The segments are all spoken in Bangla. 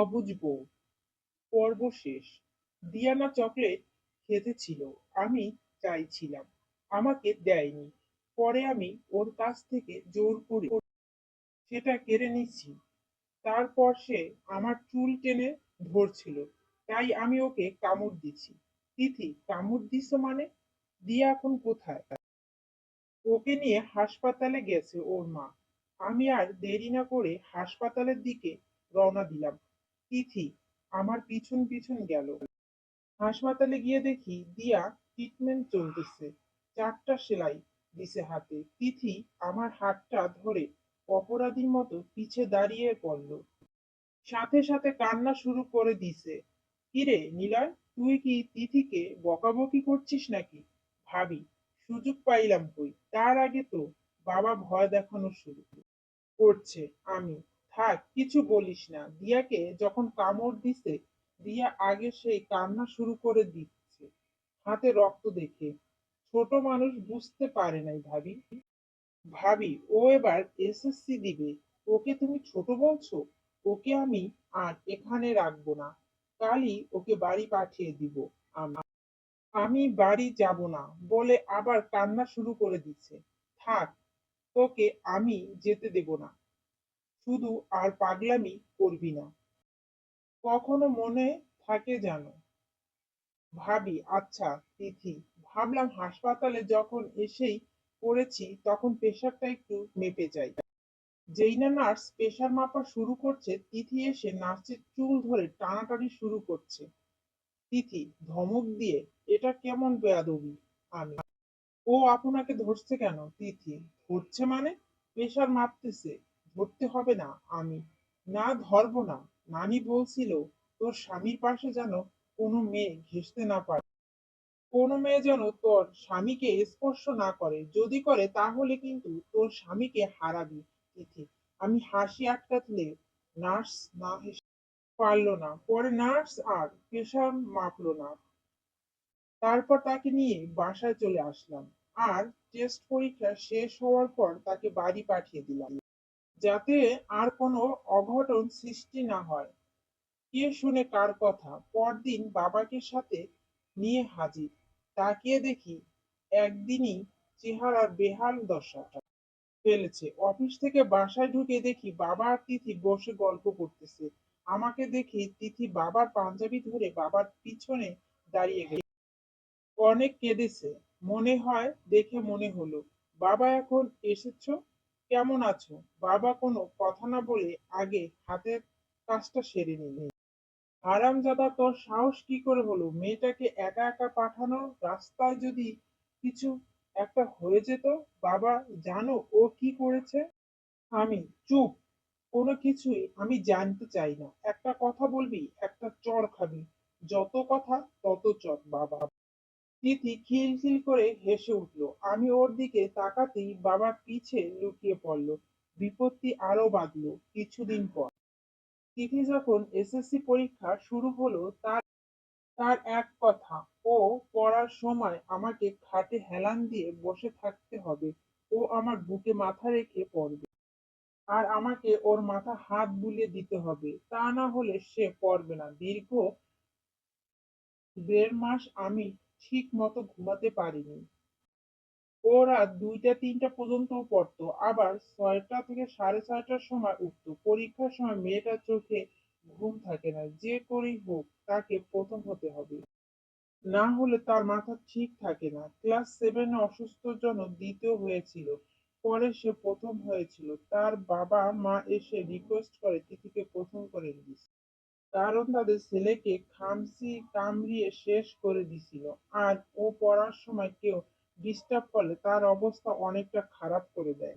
অবুঝ বউ। পর্ব শেষ। দিয়ানা চকলেট খেতে ছিল, আমি চাইছিলাম। আমাকে দেয়নি। পরে আমি ওর কাছ থেকে জোর করে সেটা কেড়ে নিচ্ছি। তারপর সে আমার চুল টেনে ধরছিল। তাই আমি ওকে কামড় দিচ্ছি। তিথি, কামড় দিস মানে? দিয়া এখন কোথায়? ওকে নিয়ে হাসপাতালে গেছে ওর মা। আমি আর দেরি না করে হাসপাতালের দিকে রওনা দিলাম। তিথি, আমার পিছন পিছন গেল। হাসপাতালে গিয়ে দেখি দিয়া ট্রিটমেন্ট চলতেছে। চারটা সেলাই দিছে হাতে। তিথি আমার হাতটা ধরে অপরাধীর মতো পিছে দাঁড়িয়ে পড়ল। সাথে সাথে কান্না শুরু করে দিছে। কিরে নিলয় তুই কি তিথিকে বকাবকি করছিস নাকি? ভাবি, সুযোগ পাইলাম কই? তার আগে তো বাবা ভয় দেখানো শুরু করছে, আমি থাক, কিছু বলিস না। দিয়াকে যখন কামড় দিছে, দিয়া আগে সেই কান্না শুরু করে দিচ্ছে, হাতে রক্ত দেখে। ছোট মানুষ বুঝতে পারে নাই ভাবি। ভাবি, ও এবার এসএসসি দিবে। ওকে তুমি ছোট বলছো? ওকে আমি আর এখানে রাখব না। কালই ওকে বাড়ি পাঠিয়ে দিব। আমি বাড়ি যাব না, বলে আবার কান্না শুরু করে দিচ্ছে। থাক, তোকে আমি যেতে দেব না। শুধু আর পাগলামি করবি না। কখনো মনে থাকে জানো ভাবি আচ্ছা তিথি, ভাবলাম হাসপাতালে যখন এসেই পড়েছি তখন প্রেশারটা একটু মেপে যাই। যেই না নার্স প্রেশার মাপা শুরু করছে, তিথি এসে নার্সের চুল ধরে টানাটানি শুরু করছে। তিথি, ধমক দিয়ে, এটা কেমন বেয়াদবি? আমি, ও আপনাকে ধরছে কেন? তিথি, ধরছে মানে? প্রেশার মাপতেছে ধরতে হবে না আমি। না ধরবো না। নানি বলছিল, তোর স্বামীর পাশে যেন কোনো মেয়ে ঘেসতে না পারে। কোনো মেয়ে যেন তোর স্বামীকে স্পর্শ না করে। যদি করে, তাহলে কিন্তু তোর স্বামীকে হারাবি তিথি আমি হাসি আটকাতলে নার্স না হেসে পারল না। পরে নার্স আর প্রেশার মাপলো না। তারপর তাকে নিয়ে বাসায় চলে আসলাম। আর টেস্ট পরীক্ষা শেষ হওয়ার পর তাকে বাড়ি পাঠিয়ে দিলাম। যাতে আর কোনো অঘটন সৃষ্টি না হয়। কে শুনে কার কথা? পরদিন বাবাকে সাথে নিয়ে হাজির। তাকিয়ে দেখি একদিনই চেহারার বেহাল দশা ফেলেছে। অফিস থেকে বাসায় ঢুকে দেখি বাবা আর তিথি বসে গল্প করতেছে। আমাকে দেখে তিথি বাবার পাঞ্জাবি ধরে বাবার পিছনে দাঁড়িয়ে গেল। অনেক কেঁদেছে। মনে হয় দেখে মনে হলো, বাবা এখন এসেছ? কেমন আছো? বাবা কোনো কথা না বলে আগে হাতের কাজটা সেরে নিল। হারামজাদা, তোর সাহস কি করে হলো? মেয়েটাকে একা একা পাঠানো? রাস্তায় যদি কিছু একটা হয়ে যেত? বাবা, জানো ও কি করেছে? আমি চুপ। কোনো কিছুই আমি জানতে চাই না। একটা কথা বলবি, একটা চর খাবি। যত কথা তত চর, বাবা। তিথি খিলখিল করে হেসে উঠল। আমি ওর দিকে তাকাতেই বাবা পিছে লুকিয়ে পড়ল। বিপত্তি আরও বাঁধলো কিছুদিন পর। তিথি যখন এসএসসি পরীক্ষা শুরু হলো, তার তার এক কথা, ও পড়ার সময় আমাকে খাটে হেলান দিয়ে বসে থাকতে হবে। ও আমার বুকে মাথা রেখে পড়বে। আর আমাকে ওর মাথা হাত বুলিয়ে দিতে হবে। তা না হলে সে পড়বে না। দীর্ঘ দেড় মাস আমি ঠিক মতো ঘুমাতে পারিনি। ও রাত দুইটা তিনটা পর্যন্ত পড়তো, আবার ছয়টা থেকে সাড়ে ছয়টার সময় উঠতো। পরীক্ষার সময় মেয়েটার চোখে ঘুম থাকে না, যে করেই হোক তাকে প্রথম হতে হবে। না হলে তার মাথা ঠিক থাকে না। ক্লাস সেভেনে অসুস্থর জন্য দ্বিতীয় হয়েছিল, পরে সে প্রথম হয়েছিল। তার বাবা মা এসে রিকোয়েস্ট করে তিথিকে প্রথম করে দিস কারণ তাদের ছেলেকে খামসি কামড়িয়ে শেষ করে দিছিল। আর ও পড়ার সময় কেউ ডিস্টার্ব করলে তার অবস্থা অনেকটা খারাপ করে দেয়।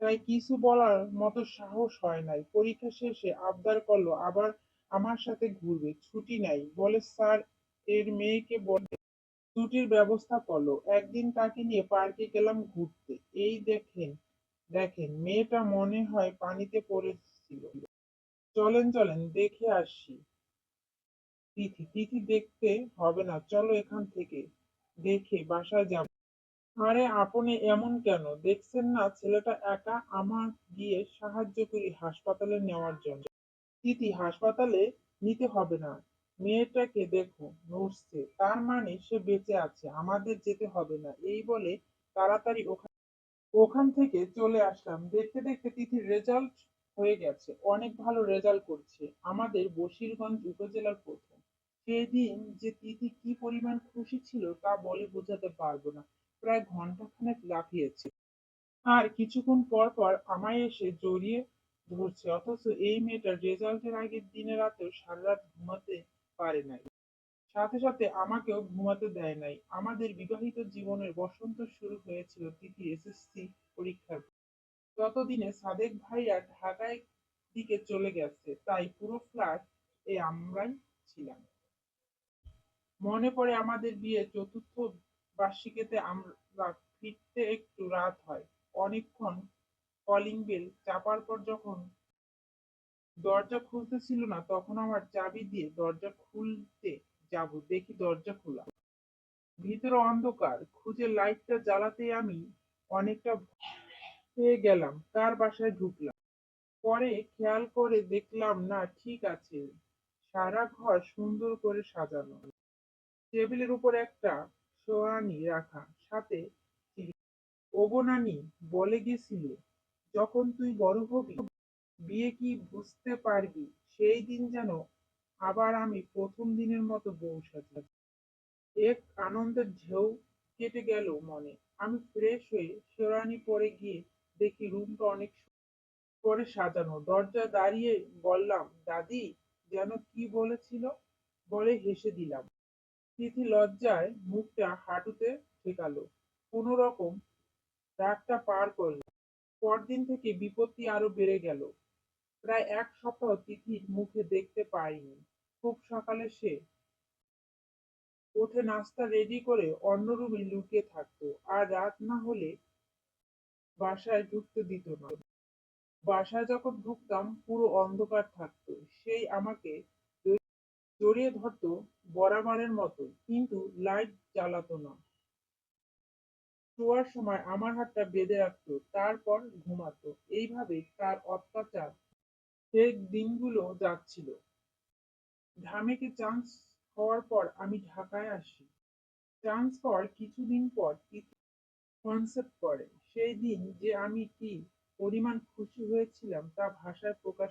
তাই কিছু বলার মতো সাহস হয় নাই। পরীক্ষা শেষে আবদার করল, আবার আমার সাথে ঘুরবে, ছুটি নাই। বলে স্যার এর মেয়েকে বলে, ছুটির ব্যবস্থা করল। একদিন তাকে নিয়ে পার্কে গেলাম ঘুরতে। এই দেখেন দেখেন, মেয়েটা মনে হয় পানিতে পড়েছিল। চলেন চলেন, দেখে আসি। তিথি তিথি দেখতে হবে না, চলো এখান থেকে। দেখে বাসায় যাব। আরে, আপনি এমন কেন? দেখছেন না, ছেলেটা একা আমার গিয়ে সাহায্য করি হাসপাতালে নেওয়ার জন্য। তিথি, হাসপাতালে নিতে হবে না। মেয়েটাকে দেখো, নড়ছে। তার মানে সে বেঁচে আছে, আমাদের যেতে হবে না। এই বলে তাড়াতাড়ি ওখান ওখান থেকে চলে আসলাম। দেখতে দেখতে তিথির রেজাল্ট হয়ে গেছে। অনেক ভালো রেজাল্ট করছে। আমাদের বশিরগঞ্জ উপজেলার প্রথম। সেদিন যে তিথি কি পরিমাণ খুশি ছিল তা বলে বোঝাতে পারব না। প্রায় ঘন্টাখানেক লাফিয়েছে। আর কিছুক্ষণ পর পর আমায় এসে জড়িয়ে ধরছে। অথচ এই মেয়েটার রেজাল্টের আগের দিনে রাতেও সারা রাত ঘুমাতে পারে নাই। সাথে সাথে আমাকেও ঘুমাতে দেয় নাই। আমাদের বিবাহিত জীবনের বসন্ত শুরু হয়েছিল তিথি এসএসসি পরীক্ষার পর। ততদিনে সাদেক ভাইয়া ঢাকায় দিকে চলে গেছে, তাই পুরো ফ্ল্যাট এ আমরাই ছিলাম। মনে পড়ে আমাদের বিয়ে চতুর্থ বার্ষিকীতে আমরা ফিরতে একটু রাত হয়। অনেকক্ষণ কলিং বেল চাপার পর যখন দরজা খুলতে ছিল না, তখন আমার চাবি দিয়ে দরজা খুলতে যাব, দেখি দরজা খোলা। ভিতরে অন্ধকার, খুঁজে লাইটটা জ্বালাতে আমি অনেকটা পেয়ে গেলাম কার বাসায় ঢুকলাম। পরে খেয়াল করে দেখলাম, না, ঠিক আছে। সারা ঘর সুন্দর করে সাজানো। টেবিলের উপর একটা সোয়ানি রাখা, সাথে ওগো নানি, বলে গেছিল, যখন তুই বড় হবি, বিয়ে কি বুঝতে পারবি? সেই দিন যেন আবার আমি প্রথম দিনের মতো বউ সাজাব এক আনন্দের ঢেউ কেটে গেল মনে। আমি ফ্রেশ হয়ে শেরানি পরে গিয়ে দেখি রুমটা অনেক করে সাজানো। দরজা দাঁড়িয়ে বললাম, দাদি, যেন কি বলেছিল? বলে হেসে দিলাম। তিথি লজ্জায় মুখটা হাঁটুতে ঠেকালো। কোনো রকম রাগটা পার করল। পরদিন থেকে বিপত্তি আরও বেড়ে গেল। প্রায় এক সপ্তাহ তিথির মুখে দেখতে পাইনি খুব সকালে সে উঠে নাস্তা রেডি করে অন্য রুমে লুকিয়ে থাকতো। আর রাত না হলে বাসায় ঢুকতে দিত না। বাসায় যখন ঢুকতাম, পুরো অন্ধকার থাকতো। সেই আমাকে জড়িয়ে ধরতো বরাবরের মতো কিন্তু লাইট জ্বালাতো না। শোয়ার সময় আমার হাতটা বেঁধে রাখতো, তারপর ঘুমাতো। এইভাবে তার অত্যাচার সেই দিনগুলো যাচ্ছিল। ঢামেকে চান্স হওয়ার পর আমি ঢাকায় আসি। চান্স পাওয়ার কিছুদিন পর কনসেপ্ট করে সেই দিন যে আমি কি পরিমাণ খুশি হয়েছিলাম তা ভাষায় প্রকাশ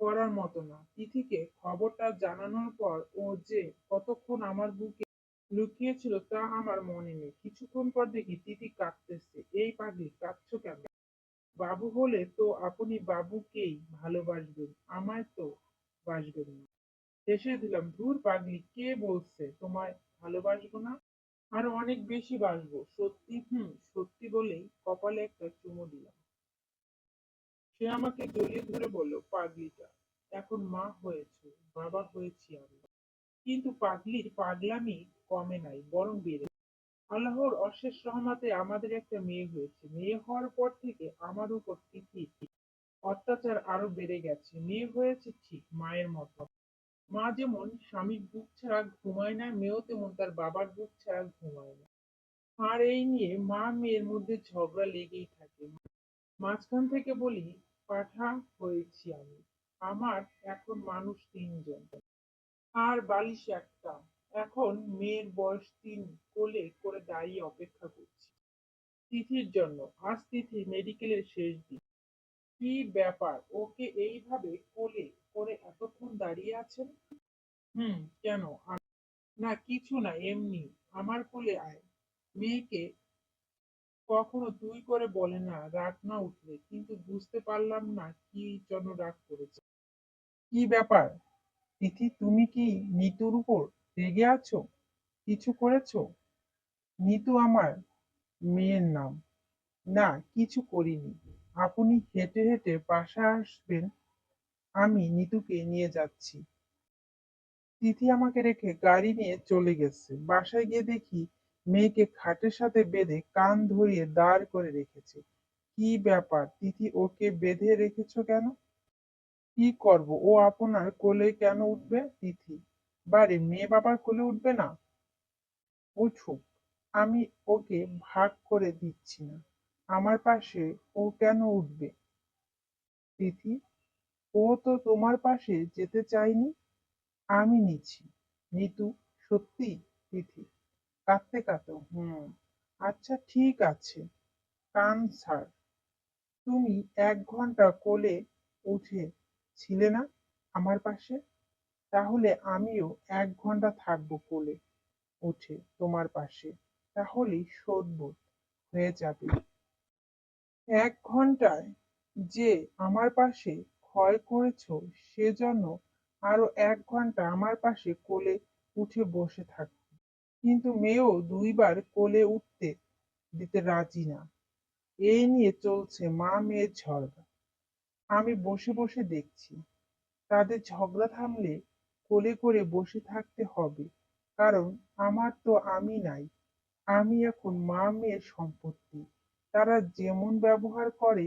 করার মতো না। তিথিকে খবরটা জানানোর পর ও যে কতক্ষণ আমার বুকে লুকিয়েছিল তা আমার মনে নেই। কিছুক্ষণ পর দেখি তিথি কাঁদতেছে। এই পাগলি, কাঁদছো কেন? বাবু হলে তো আপনি বাবুকেই ভালোবাসবেন, আমায় তো বাসবেন না। হেসে দিলাম, ধুর পাগলি, কে বলছে, তোমায় ভালোবাসবো না? আরও অনেক বেশি বাসবো। সত্যি, হুম, সত্যি বলেই কপালে একটা চুমু দিলাম। সে আমাকে জড়িয়ে ধরে বলল, পাগলিটা, এখন মা হয়েছে, বাবা হয়েছি আমি কিন্তু পাগলির পাগলামি কমে নাই, বরং বেড়ে আল্লাহর অশেষ রহমতে আমাদের একটা মেয়ে হয়েছে। মেয়ে হওয়ার পর থেকে আমার উপর অত্যাচার আরও বেড়ে গেছে। মেয়ে হয়েছে ঠিক মায়ের মতো। মা যেমন স্বামীর বুক ছাড়া ঘুমায় না, মেয়েও তেমন তার বাবার বুক ছাড়া ঘুমায় না। আর এই নিয়ে মা মেয়ের মধ্যে ঝগড়া লেগেই থাকে। মাঝখান থেকে বলি, পাঠা হয়েছি আমি। আমার এখন মানুষ তিনজন। আর বালিশ একটা। এখন মেয়ের বয়স তিন। কোলে করে দাঁড়িয়ে অপেক্ষা করছি। তিথির জন্য। আজ তিথি মেডিকেলের শেষ দিন। কি ব্যাপার? ওকে এইভাবে কোলে করে এতক্ষণ দাঁড়িয়ে আছেন? হুম, কেন? না, কিছু না, এমনি। আমার কোলে আয়। মেয়েকে কখনো তুই করে বলে না, রাগ না উঠলে। কিন্তু বুঝতে পারলাম না কি জন্য রাগ করেছে। কি ব্যাপার? তিথি, তুমি কি নিতুর উপর রেগে আছো? কিছু করেছ? নিতু আমার মেয়ের নাম। না, কিছু করিনি। আপনি হেঁটে হেঁটে বাসায় আসবেন আমি নিতুকে নিয়ে যাচ্ছি। তিথি আমাকে রেখে গাড়ি নিয়ে চলে গেছে। বাসায় গিয়ে দেখি মেয়েকে খাটের সাথে বেঁধে কান ধরিয়ে দাঁড় করে রেখেছে। কি ব্যাপার? তিথি, ওকে বেঁধে রেখেছো কেন? কি করব? ও আপনার কোলে কেন উঠবে? তিথি বাড়ি মেয়ে বাবার কোলে উঠবে না? উঠুক আমি ওকে ভাগ করে দিচ্ছি না। আমার পাশে ও কেন উঠবে? তিথি ও তো তোমার পাশে যেতে চায়নি। আমি নিচ্ছি। নিতু, সত্যি তিথি। কাঁদতে কাঁদতে, হুম আচ্ছা ঠিক আছে। কান ছাড়। তুমি এক ঘণ্টা কোলে উঠে ছিলে না আমার পাশে? তাহলে আমিও এক ঘণ্টা থাকব কোলে উঠে তোমার পাশে। তাহলেই শোধবোধ হয়ে যাবে। এক ঘন্টায় যে আমার পাশে ক্ষয় করেছ, সেজন্য আরও এক ঘণ্টা আমার পাশে কোলে উঠে বসে থাকবে কিন্তু মেয়েও দুইবার কোলে উঠতে দিতে রাজি না। এই নিয়ে চলছে মা মেয়ের ঝগড়া। আমি বসে বসে দেখছি, তাদের ঝগড়া থামলে কোলে করে বসে থাকতে হবে, কারণ আমার তো আমি নাই। আমি এখন মা মেয়ের সম্পত্তি। তারা যেমন ব্যবহার করে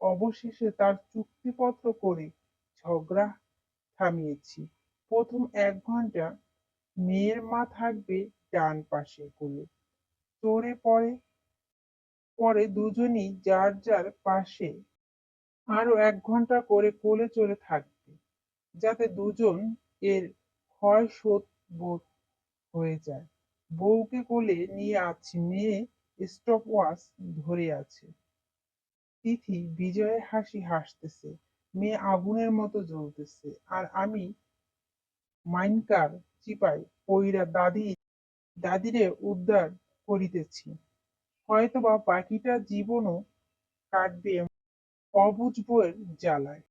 অবশেষে তার চুক্তিপত্র করে ঝগড়া থামিয়েছি। প্রথম এক ঘণ্টা মেয়ের মা থাকবে ডান পাশে কোলে। চড়ে পড়ে পরে দুজনই যার যার পাশে আরও এক ঘণ্টা করে কোলে চলে থাকবে, যাতে দুজন এর ক্ষয় শোধ বোধ হয়ে যায়। বউকে কোলে নিয়ে আছি, মেয়ে স্টপ ওয়াচ ধরে আছে। তিথি বিজয়ের হাসি হাসতেছে, মেয়ে আগুনের মতো জ্বলতেছে, আর আমি মাইনকার চিপাই পইরা দাদি, দাদিরে উদ্ধার করিতেছি। হয়তোবা বাকিটা জীবনও কাটবে অবুঝ বইয়ের জ্বালায়।